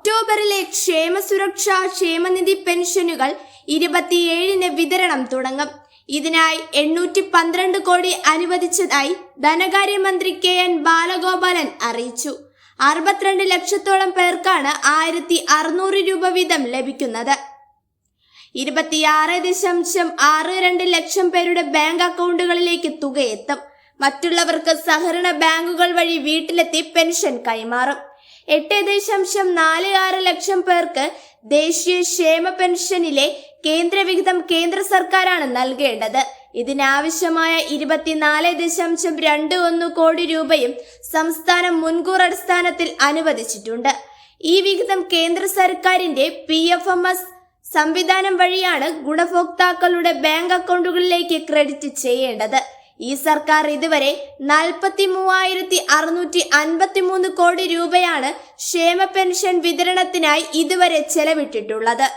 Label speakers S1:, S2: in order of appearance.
S1: ഒക്ടോബറിലെ ക്ഷേമ സുരക്ഷാ ക്ഷേമനിധി പെൻഷനുകൾ ഇരുപത്തിയേഴിന് വിതരണം തുടങ്ങും. ഇതിനായി എണ്ണൂറ്റി പന്ത്രണ്ട് കോടി അനുവദിച്ചതായി ധനകാര്യമന്ത്രി കെ എൻ ബാലഗോപാലൻ അറിയിച്ചു. അറുപത്തിരണ്ട് ലക്ഷത്തോളം പേർക്കാണ് ആയിരത്തി അറുന്നൂറ് രൂപ വീതം ലഭിക്കുന്നത്. ഇരുപത്തിയാറ് ദശാംശം ആറ് രണ്ട് ലക്ഷം പേരുടെ ബാങ്ക് അക്കൗണ്ടുകളിലേക്ക് തുക എത്തും മറ്റുള്ളവർക്ക് സഹകരണ ബാങ്കുകൾ വഴി വീട്ടിലെത്തി പെൻഷൻ കൈമാറും. എട്ട് ദശാംശം നാല് ആറ് ലക്ഷം പേർക്ക് ദേശീയ ക്ഷേമ പെൻഷനിലെ കേന്ദ്രവിഹിതം കേന്ദ്ര സർക്കാരാണ് നൽകേണ്ടത്. ഇതിനാവശ്യമായ ഇരുപത്തിനാല് ദശാംശം രണ്ട് ഒന്ന് കോടി രൂപയും സംസ്ഥാനം മുൻകൂർ അടിസ്ഥാനത്തിൽ അനുവദിച്ചിട്ടുണ്ട്. ഈ വിഹിതം കേന്ദ്ര സർക്കാരിന്റെ പി എഫ് എം എസ് സംവിധാനം വഴിയാണ് ഗുണഭോക്താക്കളുടെ ബാങ്ക് അക്കൗണ്ടുകളിലേക്ക് ക്രെഡിറ്റ് ചെയ്യേണ്ടത്. ഈ സർക്കാർ ഇതുവരെ നാൽപ്പത്തി മൂവായിരത്തി അറുന്നൂറ്റി അൻപത്തി മൂന്ന് കോടി രൂപയാണ് ക്ഷേമ പെൻഷൻ വിതരണത്തിനായി ഇതുവരെ ചെലവിട്ടിട്ടുള്ളത്.